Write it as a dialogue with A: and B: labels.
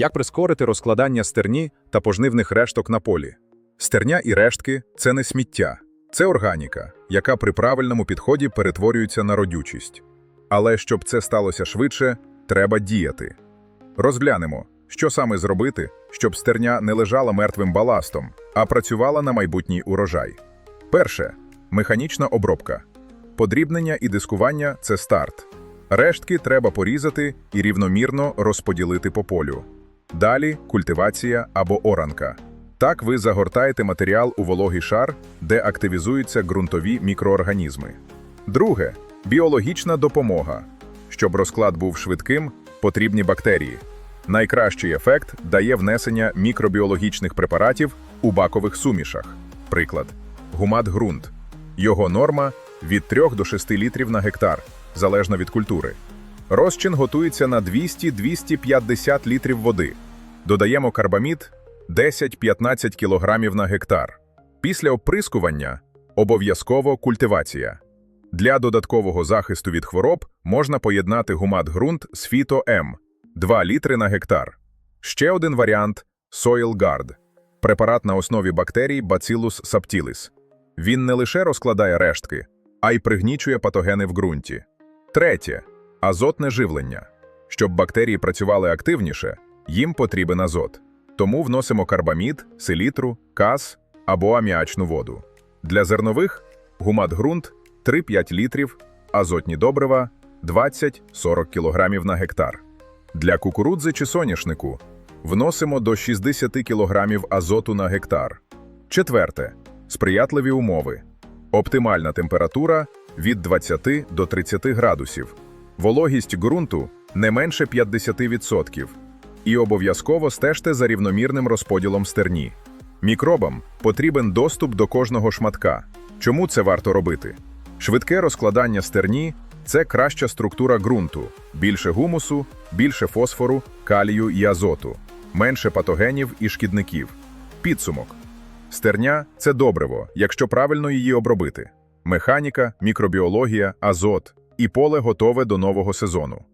A: Як прискорити розкладання стерні та пожнивних решток на полі? Стерня і рештки це не сміття, це органіка, яка при правильному підході перетворюється на родючість. Але щоб це сталося швидше, треба діяти. Розглянемо, що саме зробити, щоб стерня не лежала мертвим баластом, а працювала на майбутній урожай. Перше механічна обробка. Подрібнення і дискування це старт. Рештки треба порізати і рівномірно розподілити по полю. Далі культивація або оранка. Так ви загортаєте матеріал у вологий шар, де активізуються ґрунтові мікроорганізми. Друге біологічна допомога. Щоб розклад був швидким, потрібні бактерії. Найкращий ефект дає внесення мікробіологічних препаратів у бакових сумішах. Приклад: гумат-ґрунт. Його норма від 3 до 6 літрів на гектар, залежно від культури. Розчин готується на 200-250 літрів води. Додаємо карбамід 10-15 кг на гектар. Після оприскування обов'язково культивація. Для додаткового захисту від хвороб можна поєднати гумат-ґрунт з фіто-М 2 літри на гектар. Ще один варіант Soil Guard – препарат на основі бактерій Bacillus subtilis. Він не лише розкладає рештки, а й пригнічує патогени в ґрунті. Третє азотне живлення. Щоб бактерії працювали активніше, їм потрібен азот. Тому вносимо карбамід, селітру, каз або аміачну воду. Для зернових гумат-ґрунт 3-5 літрів, азотні добрива 20-40 кг на гектар. Для кукурудзи чи соняшнику вносимо до 60 кг азоту на гектар. Четверте сприятливі умови. Оптимальна температура від 20 до 30 градусів. Вологість ґрунту не менше 50%. І обов'язково стежте за рівномірним розподілом стерні. Мікробам потрібен доступ до кожного шматка. Чому це варто робити? Швидке розкладання стерні це краща структура ґрунту, більше гумусу, більше фосфору, калію і азоту, менше патогенів і шкідників. Підсумок. Стерня це добриво, якщо правильно її обробити. Механіка, мікробіологія, азот і поле готове до нового сезону.